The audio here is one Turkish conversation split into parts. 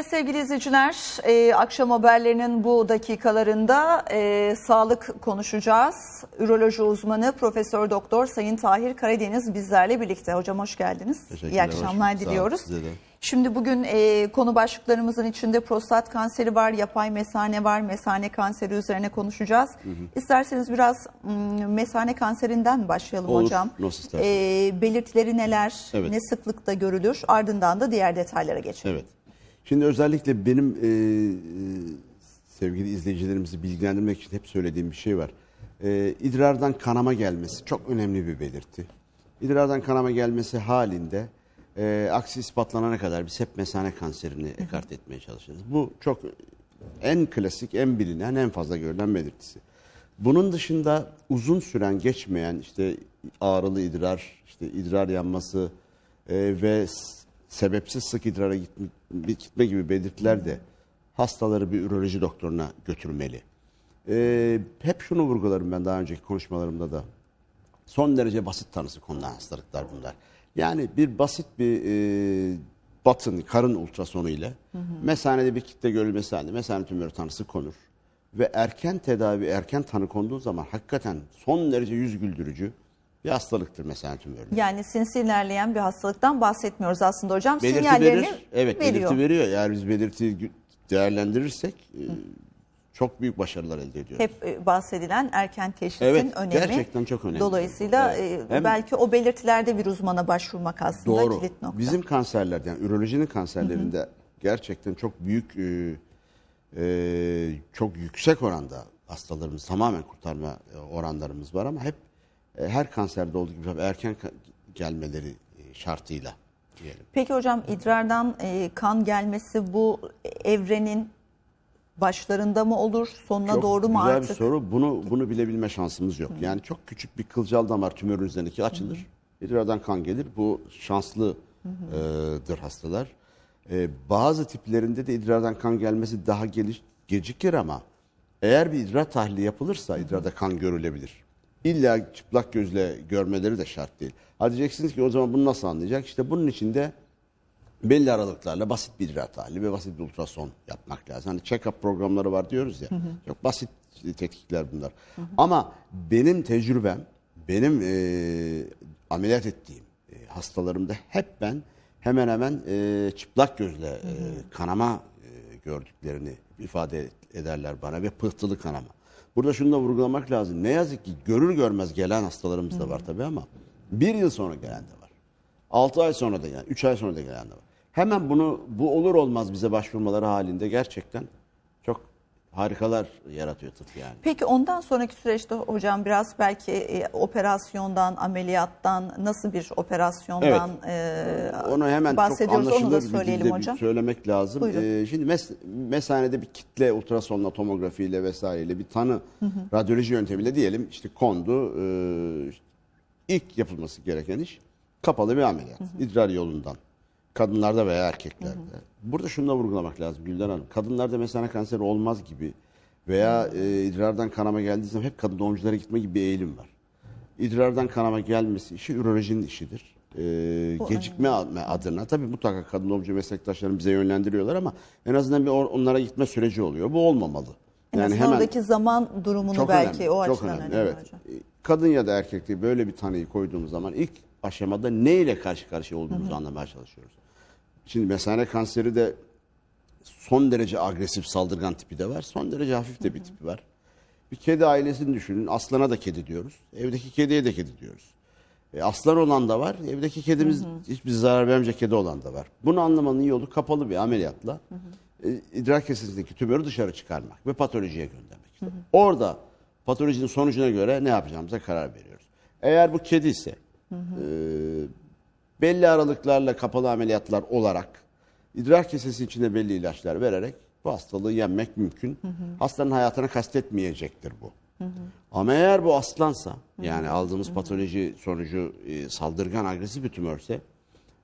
Evet sevgili izleyiciler, e, akşam haberlerinin bu dakikalarında e, sağlık konuşacağız. Üroloji uzmanı Profesör Doktor Sayın Tahir Karadeniz bizlerle birlikte. Hocam hoş geldiniz. İyi akşamlar hoş diliyoruz. Şimdi bugün e, konu başlıklarımızın içinde prostat kanseri var, yapay mesane var, mesane kanseri üzerine konuşacağız. İsterseniz biraz mm, mesane kanserinden başlayalım Olur, hocam. nasıl. E, belirtileri neler, Evet. ne sıklıkta görülür, ardından da diğer detaylara geçelim. Evet. Şimdi özellikle benim e, e, sevgili izleyicilerimizi bilgilendirmek için hep söylediğim bir şey var. E, idrardan kanama gelmesi çok önemli bir belirti. İdrardan kanama gelmesi halinde e, aksi ispatlanana kadar biz hep mesane kanserini ekart etmeye çalışırız. Bu çok en klasik, en bilinen, en fazla görülen belirtisi. Bunun dışında uzun süren geçmeyen işte ağrılı idrar, işte idrar yanması e, ve sebepsiz sık idrara gitme, gitme gibi belirtiler de hastaları bir üroloji doktoruna götürmeli. E, hep şunu vurgularım ben daha önceki konuşmalarımda da. Son derece basit tanısı konulan hastalıklar bunlar. Yani bir basit bir e, batın, karın ultrasonu ile mesanede bir kitle görülmesi halinde mesane tümörü tanısı konur. Ve erken tedavi, erken tanı konduğu zaman hakikaten son derece yüz güldürücü bir hastalıktır mesane tümörü. Yani sinsi ilerleyen bir hastalıktan bahsetmiyoruz aslında hocam. Belirti Sinyallerini verir. Evet veriyor. belirti veriyor. Eğer biz belirtiyi değerlendirirsek e, çok büyük başarılar elde ediyoruz. Hep e, bahsedilen erken teşhisin Evet, önemi. gerçekten çok önemli. Dolayısıyla Evet. e, Hem- belki o belirtilerde bir uzmana başvurmak aslında Doğru. kilit nokta. Bizim kanserlerde yani ürolojinin kanserlerinde gerçekten çok büyük e, e, çok yüksek oranda hastalarımız tamamen kurtarma oranlarımız var ama hep her kanserde olduğu gibi tabii erken gelmeleri e, şartıyla diyelim. Peki hocam idrardan e, kan gelmesi bu evrenin başlarında mı olur, sonuna Çok doğru mu güzel artık? bir soru. Bunu bunu bilebilme şansımız yok. Yani çok küçük bir kılcal damar tümörün üzerindeki açılır. İdrardan kan gelir. Bu şanslıdır hastalar. Bazı tiplerinde de idrardan kan gelmesi daha geliş, gecikir ama eğer bir idrar tahlili yapılırsa idrarda kan görülebilir. İlla çıplak gözle görmeleri de şart değil. Ha diyeceksiniz ki o zaman bunu nasıl anlayacak? İşte bunun için de belli aralıklarla basit bir idrar tahlili ve basit bir ultrason yapmak lazım. Hani check-up programları var diyoruz ya. Çok basit tetkikler bunlar. Ama benim tecrübem, benim e, ameliyat ettiğim e, hastalarımda hep ben hemen hemen e, çıplak gözle e, kanama e, gördüklerini ifade ederler bana ve pıhtılı kanama. Burada şunu da vurgulamak lazım. Ne yazık ki görür görmez gelen hastalarımız da var tabii ama bir yıl sonra gelen de var. 6 ay sonra da yani 3 ay sonra da gelen de var. Hemen bunu bu olur olmaz bize başvurmaları halinde gerçekten harikalar yaratıyor tıp yani. Peki ondan sonraki süreçte hocam biraz belki e, operasyondan, ameliyattan, nasıl bir operasyondan e, Onu hemen çok bahsediyoruz onu da söyleyelim bir hocam. söylemek lazım. Buyurun. Ee, şimdi mes- mesanede bir kitle ultrasonla, tomografiyle vesaireyle bir tanı radyoloji yöntemiyle diyelim işte kondu. İşte ilk yapılması gereken iş kapalı bir ameliyat. İdrar yolundan. Kadınlarda veya erkeklerde. Burada şunu da vurgulamak lazım Gülden Hanım. Kadınlarda mesane kanseri olmaz gibi veya e, idrardan kanama geldiği zaman hep kadın doğumculara gitme gibi bir eğilim var. İdrardan kanama gelmesi işi ürolojinin işidir. Ee, gecikme adına tabii mutlaka kadın doğumcu meslektaşlarım bize yönlendiriyorlar ama en azından bir onlara gitme süreci oluyor. Bu olmamalı. Yani oradaki zaman durumunu Çok belki önemli, o çok açıdan önemli. önemli Evet. hocam. Ee, Kadın ya da erkekte böyle bir tanıyı koyduğumuz zaman ilk aşamada ne ile karşı karşıya olduğumuzu anlamaya çalışıyoruz. Şimdi mesane kanseri de son derece agresif saldırgan tipi de var. Son derece hafif de bir tipi var. Bir kedi ailesini düşünün. Aslana da kedi diyoruz. Evdeki kediye de kedi diyoruz. E, aslan olan da var. Evdeki kedimiz hiçbir zarar vermeyecek kedi olan da var. Bunu anlamanın yolu kapalı bir ameliyatla e, idrar kesesindeki tümörü dışarı çıkarmak ve patolojiye göndermek. İşte Orada patolojinin sonucuna göre ne yapacağımıza karar veriyoruz. Eğer bu kedi ise e, belli aralıklarla kapalı ameliyatlar olarak idrar kesesi içinde belli ilaçlar vererek bu hastalığı yenmek mümkün. Hastanın hayatını kastetmeyecektir bu. Ama eğer bu aslansa yani aldığımız patoloji sonucu e, saldırgan agresif bir tümörse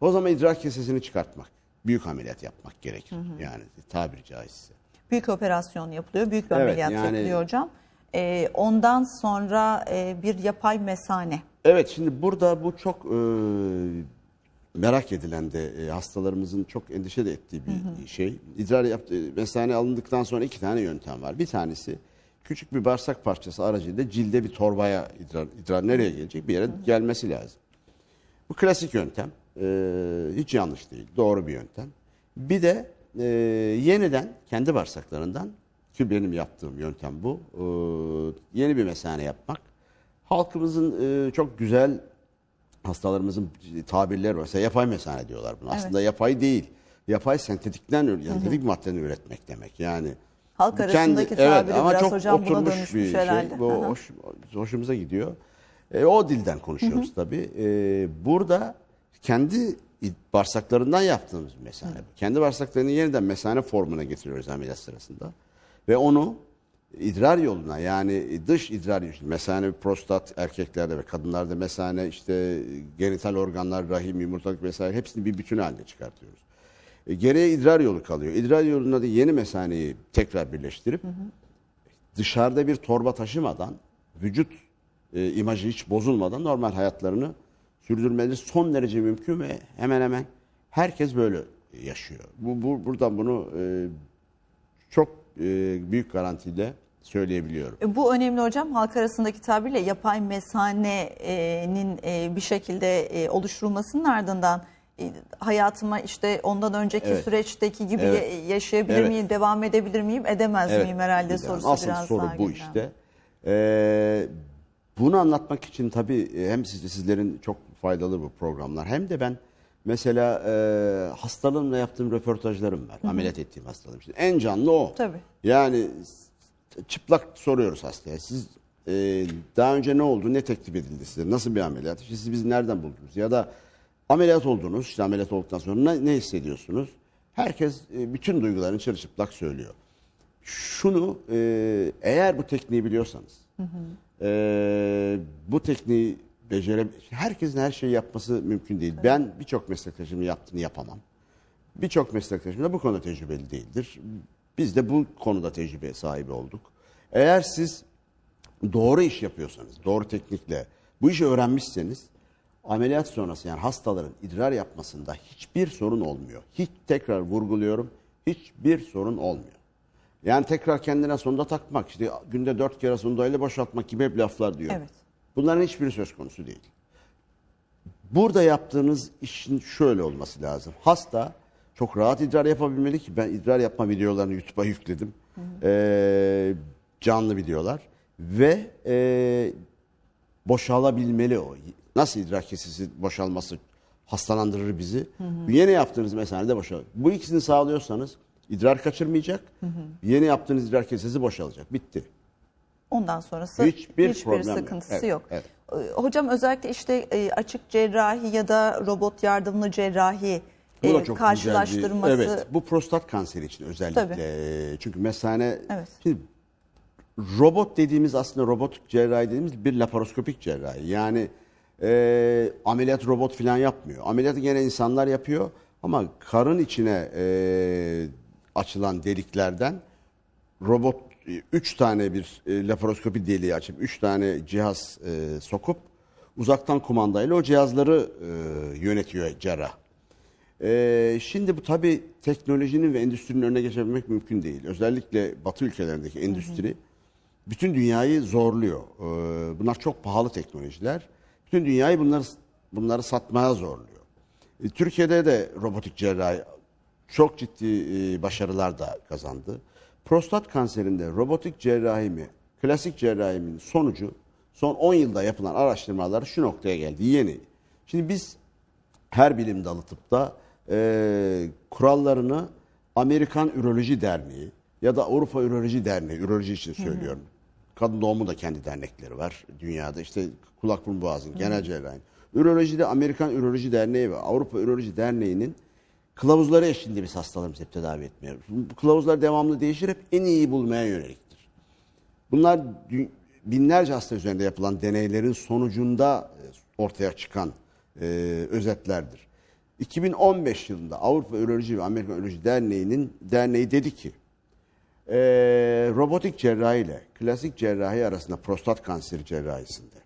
o zaman idrar kesesini çıkartmak, büyük ameliyat yapmak gerekir. Yani tabiri caizse. Büyük operasyon yapılıyor, büyük bir Evet, ameliyat yani- yapılıyor hocam. E, ondan sonra e, bir yapay mesane. Evet şimdi burada bu çok e, merak edilen de e, hastalarımızın çok endişe de ettiği bir şey. İdrar yaptı, mesane alındıktan sonra iki tane yöntem var. Bir tanesi küçük bir bağırsak parçası aracıyla cilde bir torbaya idrar, idrar nereye gelecek bir yere gelmesi lazım. Bu klasik yöntem. Ee, hiç yanlış değil. Doğru bir yöntem. Bir de e, yeniden kendi bağırsaklarından ki benim yaptığım yöntem bu. ee, yeni bir mesane yapmak. Halkımızın e, çok güzel hastalarımızın tabirleri var. Mesela yapay mesane diyorlar buna. Aslında yapay değil. Yapay sentetikten, sentetik maddeden üretmek demek. Yani Halk arasındaki tabiri ama biraz çok hocam buna oturmuş dönüşmüş bir şey. herhalde. Bu Hı hı. hoş, hoşumuza gidiyor. E, o dilden konuşuyoruz tabii. E, burada kendi bağırsaklarından yaptığımız mesane. bu. Kendi bağırsaklarını yeniden mesane formuna getiriyoruz ameliyat sırasında. Ve onu idrar yoluna yani dış idrar yolu, mesane prostat erkeklerde ve kadınlarda mesane işte genital organlar, rahim, yumurtalık vesaire hepsini bir bütün halinde çıkartıyoruz. E, geriye idrar yolu kalıyor. İdrar yoluna da yeni mesaneyi tekrar birleştirip dışarıda bir torba taşımadan, vücut e, imajı hiç bozulmadan normal hayatlarını sürdürmeleri son derece mümkün ve hemen hemen herkes böyle yaşıyor. Bu, bu buradan bunu e, çok e, büyük garantiyle söyleyebiliyorum. E, Bu önemli hocam. Halk arasındaki tabirle yapay mesanenin e, bir şekilde e, oluşturulmasının ardından hayatıma işte ondan önceki Evet. süreçteki gibi Evet. ya- yaşayabilir Evet. miyim, devam edebilir miyim, edemez Evet, miyim herhalde de sorusu Asıl biraz soru daha bu gündemde. işte. Ee, bunu anlatmak için tabii hem siz, sizlerin çok faydalı bu programlar hem de ben mesela e, hastalığımla yaptığım röportajlarım var. Ameliyat ettiğim hastalığım. İşte en canlı o. Tabii. Yani çıplak soruyoruz hastaya. Siz e, daha önce ne oldu, ne teklif edildi size, nasıl bir ameliyat, işte siz bizi nereden buldunuz ya da ameliyat oldunuz, işte ameliyat olduktan sonra ne, ne hissediyorsunuz? Herkes e, bütün duygularını çırılçıplak söylüyor şunu e, eğer bu tekniği biliyorsanız e, bu tekniği becere herkesin her şeyi yapması mümkün değil. Ben birçok meslektaşımın yaptığını yapamam. Birçok meslektaşım da bu konuda tecrübeli değildir. Biz de bu konuda tecrübe sahibi olduk. Eğer siz doğru iş yapıyorsanız, doğru teknikle bu işi öğrenmişseniz ameliyat sonrası yani hastaların idrar yapmasında hiçbir sorun olmuyor. Hiç tekrar vurguluyorum, hiçbir sorun olmuyor. Yani tekrar kendine sonda takmak, işte günde dört kere sondayla boşaltmak gibi hep laflar diyor. Evet. Bunların hiçbiri söz konusu değil. Burada yaptığınız işin şöyle olması lazım. Hasta çok rahat idrar yapabilmeli ki ben idrar yapma videolarını YouTube'a yükledim. Ee, canlı videolar ve e, boşalabilmeli o. Nasıl idrar kesesi boşalması hastalandırır bizi. Yeni yaptığınız mesanede boşalır. Bu ikisini sağlıyorsanız idrar kaçırmayacak. Yeni yaptığınız idrar kesesi boşalacak. Bitti. Ondan sonrası Hiçbir hiçbir, sıkıntısı Evet, yok. evet. Hocam özellikle işte e, açık cerrahi ya da robot yardımlı cerrahi Bu da e, çok karşılaştırması güzel bir- Evet, bu prostat kanseri için özellikle. Tabii. Ee, Çünkü mesane Evet. şimdi robot dediğimiz aslında robotik cerrahi dediğimiz bir laparoskopik cerrahi. Yani e, ameliyat robot falan yapmıyor. Ameliyatı gene insanlar yapıyor ama karın içine e, açılan deliklerden robot 3 tane bir e, laparoskopi deliği açıp 3 tane cihaz e, sokup uzaktan kumandayla o cihazları e, yönetiyor cerrah. Ee, şimdi bu tabii teknolojinin ve endüstrinin önüne geçebilmek mümkün değil. Özellikle Batı ülkelerindeki endüstri bütün dünyayı zorluyor. Ee, bunlar çok pahalı teknolojiler. Bütün dünyayı bunları bunları satmaya zorluyor. Ee, Türkiye'de de robotik cerrahi çok ciddi e, başarılar da kazandı. Prostat kanserinde robotik cerrahi mi, klasik cerrahimin sonucu son 10 yılda yapılan araştırmalar şu noktaya geldi. Yeni. Şimdi biz her bilim dalı tıpta e, kurallarını Amerikan Üroloji Derneği ya da Avrupa Üroloji Derneği, üroloji için söylüyorum. Kadın doğumu da kendi dernekleri var dünyada. İşte kulak burun boğazın, genel cerrahi. Ürolojide Amerikan Üroloji Derneği ve Avrupa Üroloji Derneği'nin kılavuzları eşliğinde biz hastalarımızı hep tedavi etmiyoruz. Bu kılavuzlar devamlı değişir, hep en iyi bulmaya yöneliktir. Bunlar binlerce hasta üzerinde yapılan deneylerin sonucunda e, ortaya çıkan e, özetlerdir. 2015 yılında Avrupa Üroloji ve Amerikan Üroloji Derneği'nin derneği dedi ki e, robotik cerrahi ile klasik cerrahi arasında prostat kanseri cerrahisinde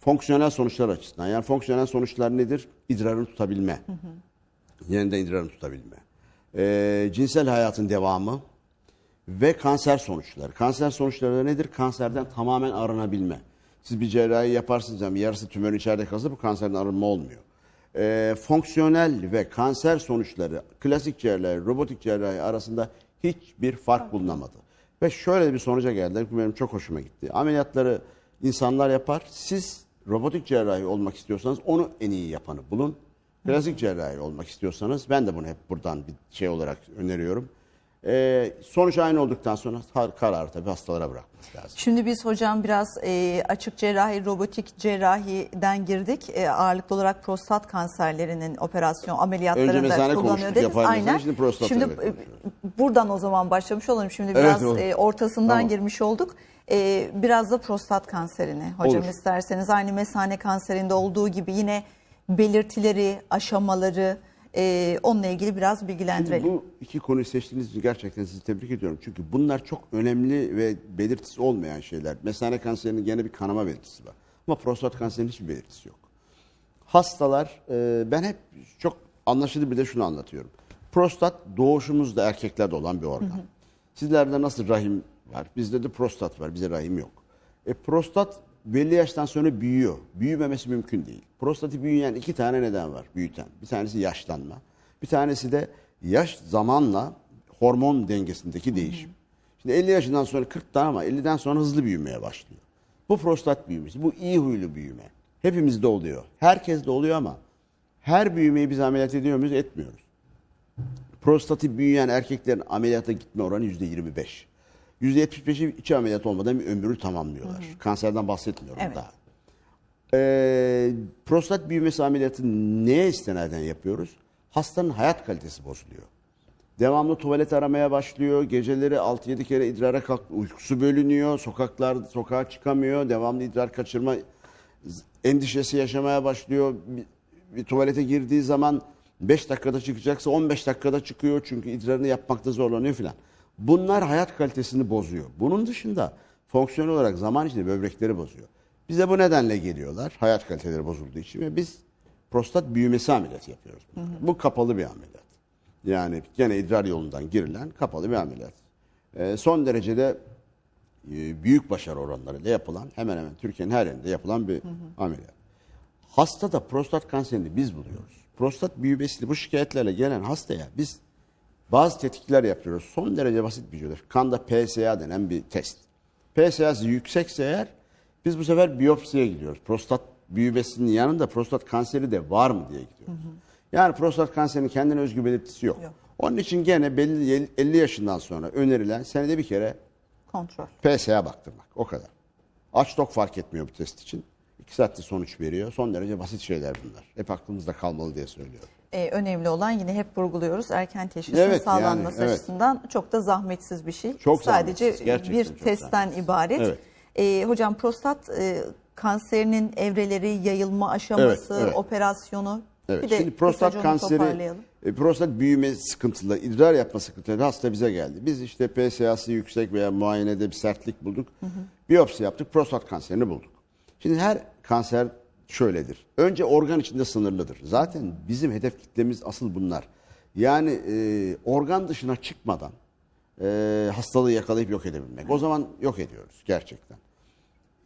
fonksiyonel sonuçlar açısından. Yani fonksiyonel sonuçlar nedir? İdrarını tutabilme. Yeniden idrarını tutabilme. Ee, cinsel hayatın devamı ve kanser sonuçları. Kanser sonuçları da nedir? Kanserden tamamen arınabilme. Siz bir cerrahi yaparsınız ama yarısı tümörün içeride kalsa bu kanserden arınma olmuyor. Ee, fonksiyonel ve kanser sonuçları klasik cerrahi, robotik cerrahi arasında hiçbir fark bulunamadı. Ve şöyle bir sonuca geldiler. Bu benim çok hoşuma gitti. Ameliyatları insanlar yapar. Siz robotik cerrahi olmak istiyorsanız onu en iyi yapanı bulun. Klasik cerrahi olmak istiyorsanız ben de bunu hep buradan bir şey olarak öneriyorum. Ee, sonuç aynı olduktan sonra kar- kararı tabii hastalara bırakmak lazım. Şimdi biz hocam biraz e, açık cerrahi, robotik cerrahiden girdik. E, ağırlıklı olarak prostat kanserlerinin operasyon ameliyatlarında kullanıyor dediniz. Aynen. şimdi prostat Şimdi evet e, buradan o zaman başlamış olalım. Şimdi Evet, biraz olur. e, ortasından Tamam. girmiş olduk. E, biraz da prostat kanserini hocam Olur. isterseniz aynı mesane kanserinde olduğu gibi yine belirtileri, aşamaları e, onunla ilgili biraz Şimdi bilgilendirelim. bu iki konuyu seçtiğiniz için gerçekten sizi tebrik ediyorum. Çünkü bunlar çok önemli ve belirtisi olmayan şeyler. Mesane kanserinin gene bir kanama belirtisi var. Ama prostat kanserinin hiçbir belirtisi yok. Hastalar, e, ben hep çok anlaşılır bir de şunu anlatıyorum. Prostat doğuşumuzda erkeklerde olan bir organ. Sizlerde nasıl rahim var, bizde de prostat var, bize rahim yok. E, prostat belli yaştan sonra büyüyor. Büyümemesi mümkün değil. Prostatı büyüyen iki tane neden var büyüten. Bir tanesi yaşlanma. Bir tanesi de yaş zamanla hormon dengesindeki değişim. Şimdi 50 yaşından sonra 40 tane ama 50'den sonra hızlı büyümeye başlıyor. Bu prostat büyümesi, bu iyi huylu büyüme. Hepimizde oluyor. Herkeste oluyor ama her büyümeyi biz ameliyat ediyor muyuz? Etmiyoruz. Prostatı büyüyen erkeklerin ameliyata gitme oranı yüzde 25. Yüzde 75'i içi ameliyat olmadan bir ömrü tamamlıyorlar. Kanserden bahsetmiyorum Evet. daha. Ee, prostat büyümesi ameliyatı neye istinaden yapıyoruz? Hastanın hayat kalitesi bozuluyor. Devamlı tuvalet aramaya başlıyor. Geceleri 6-7 kere idrara kalk, uykusu bölünüyor. Sokaklar sokağa çıkamıyor. Devamlı idrar kaçırma endişesi yaşamaya başlıyor. Bir, bir tuvalete girdiği zaman 5 dakikada çıkacaksa 15 dakikada çıkıyor çünkü idrarını yapmakta zorlanıyor filan. Bunlar hayat kalitesini bozuyor. Bunun dışında fonksiyonel olarak zaman içinde böbrekleri bozuyor. Bize bu nedenle geliyorlar. Hayat kaliteleri bozulduğu için ve biz prostat büyümesi ameliyatı yapıyoruz. Bu kapalı bir ameliyat. Yani gene idrar yolundan girilen kapalı bir ameliyat. Ee, son derecede e, büyük başarı oranlarıyla yapılan hemen hemen Türkiye'nin her yerinde yapılan bir ameliyat. Hastada prostat kanserini biz buluyoruz. Prostat büyümesiyle bu şikayetlerle gelen hastaya biz bazı tetkikler yapıyoruz. Son derece basit bir şeydir. Kanda PSA denen bir test. PSA'sı yüksekse eğer biz bu sefer biyopsiye gidiyoruz. Prostat büyümesinin yanında prostat kanseri de var mı diye gidiyoruz. Yani prostat kanserinin kendine özgü belirtisi yok. Yok. Onun için gene belli 50 yaşından sonra önerilen senede bir kere Kontrol. PSA baktırmak. O kadar. Aç tok fark etmiyor bu test için. İki saatte sonuç veriyor. Son derece basit şeyler bunlar. Hep aklımızda kalmalı diye söylüyorum. Ee, önemli olan yine hep vurguluyoruz erken teşhisin Evet, sağlanması yani, evet. açısından çok da zahmetsiz bir şey. Çok Sadece bir çok testten zahmetsiz. ibaret. Evet. Ee, hocam prostat e, kanserinin evreleri, yayılma aşaması, Evet, evet. operasyonu. Evet. Bir de Şimdi prostat kanseri, e, prostat büyüme sıkıntılı, idrar yapma sıkıntıları hasta bize geldi. Biz işte PSA'sı yüksek veya muayenede bir sertlik bulduk. Biyopsi yaptık, prostat kanserini bulduk. Şimdi her kanser şöyledir. Önce organ içinde sınırlıdır. Zaten bizim hedef kitlemiz asıl bunlar. Yani e, organ dışına çıkmadan e, hastalığı yakalayıp yok edebilmek. O zaman yok ediyoruz gerçekten.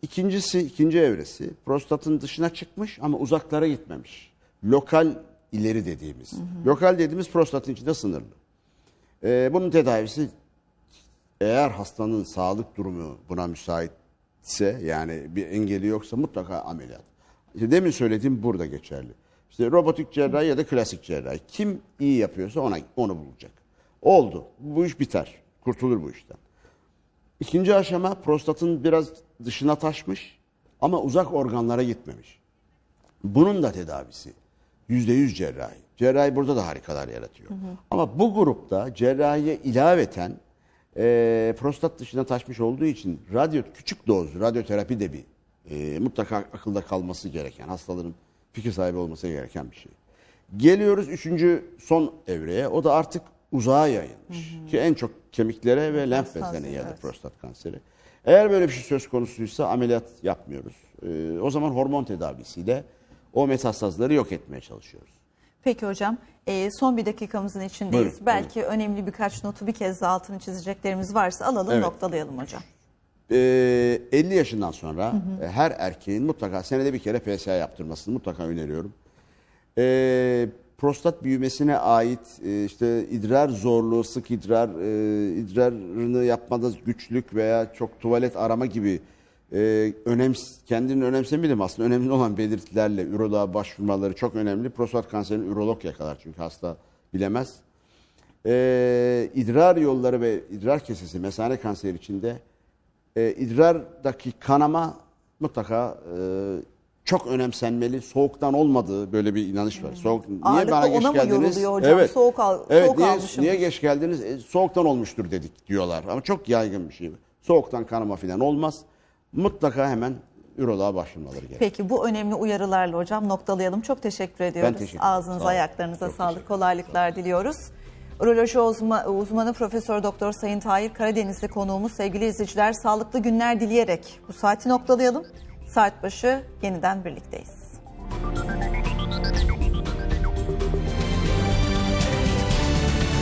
İkincisi, ikinci evresi prostatın dışına çıkmış ama uzaklara gitmemiş. Lokal ileri dediğimiz. Lokal dediğimiz prostatın içinde sınırlı. Ee, bunun tedavisi eğer hastanın sağlık durumu buna müsaitse yani bir engeli yoksa mutlaka ameliyat. İşte demin söylediğim burada geçerli. İşte robotik cerrahi ya da klasik cerrahi. Kim iyi yapıyorsa ona onu bulacak. Oldu. Bu iş biter. Kurtulur bu işten. İkinci aşama prostatın biraz dışına taşmış ama uzak organlara gitmemiş. Bunun da tedavisi yüzde yüz cerrahi. Cerrahi burada da harikalar yaratıyor. Ama bu grupta cerrahiye ilaveten e, prostat dışına taşmış olduğu için radyo küçük doz radyoterapi de bir e, mutlaka akılda kalması gereken hastaların fikir sahibi olması gereken bir şey. Geliyoruz üçüncü son evreye. O da artık uzağa yayılmış. Ki en çok kemiklere ve lenf bezlerine geldi evet. prostat kanseri. Eğer böyle bir şey söz konusuysa ameliyat yapmıyoruz. Ee, o zaman hormon tedavisiyle o metastazları yok etmeye çalışıyoruz. Peki hocam e, son bir dakikamızın içindeyiz. Buyurun, Belki önemli birkaç notu bir kez daha altını çizeceklerimiz varsa alalım Evet. noktalayalım hocam. Ee, 50 yaşından sonra e, her erkeğin mutlaka senede bir kere PSA yaptırmasını mutlaka öneriyorum. Ee, prostat büyümesine ait e, işte idrar zorluğu, sık idrar, e, idrarını yapmada güçlük veya çok tuvalet arama gibi e, önem, kendini önemsemeyelim aslında. Önemli olan belirtilerle üroloğa başvurmaları çok önemli. Prostat kanserini ürolog yakalar çünkü hasta bilemez. Ee, idrar yolları ve idrar kesesi mesane kanseri içinde e, idrardaki kanama mutlaka e, çok önemsenmeli. Soğuktan olmadığı böyle bir inanış var. Soğuk niye Hmm. Ağırlıklı bana geç ona mı geldiniz? yoruluyor hocam? Soğuk al- evet, soğuk niye, almışım. niye geç geldiniz? E, soğuktan olmuştur dedik diyorlar. Ama çok yaygın bir şey. Soğuktan kanama falan olmaz. Mutlaka hemen üroloğa başvurmaları gerekiyor. Peki bu önemli uyarılarla hocam noktalayalım. Çok teşekkür ediyoruz. teşekkür ederim. Ağzınıza Sağ ayaklarınıza Çok sağlık, teşekkür kolaylıklar diliyoruz. Uroloji uzma- uzmanı Profesör Doktor Sayın Tahir Karadenizli konuğumuz sevgili izleyiciler sağlıklı günler dileyerek bu saati noktalayalım. Saat başı yeniden birlikteyiz.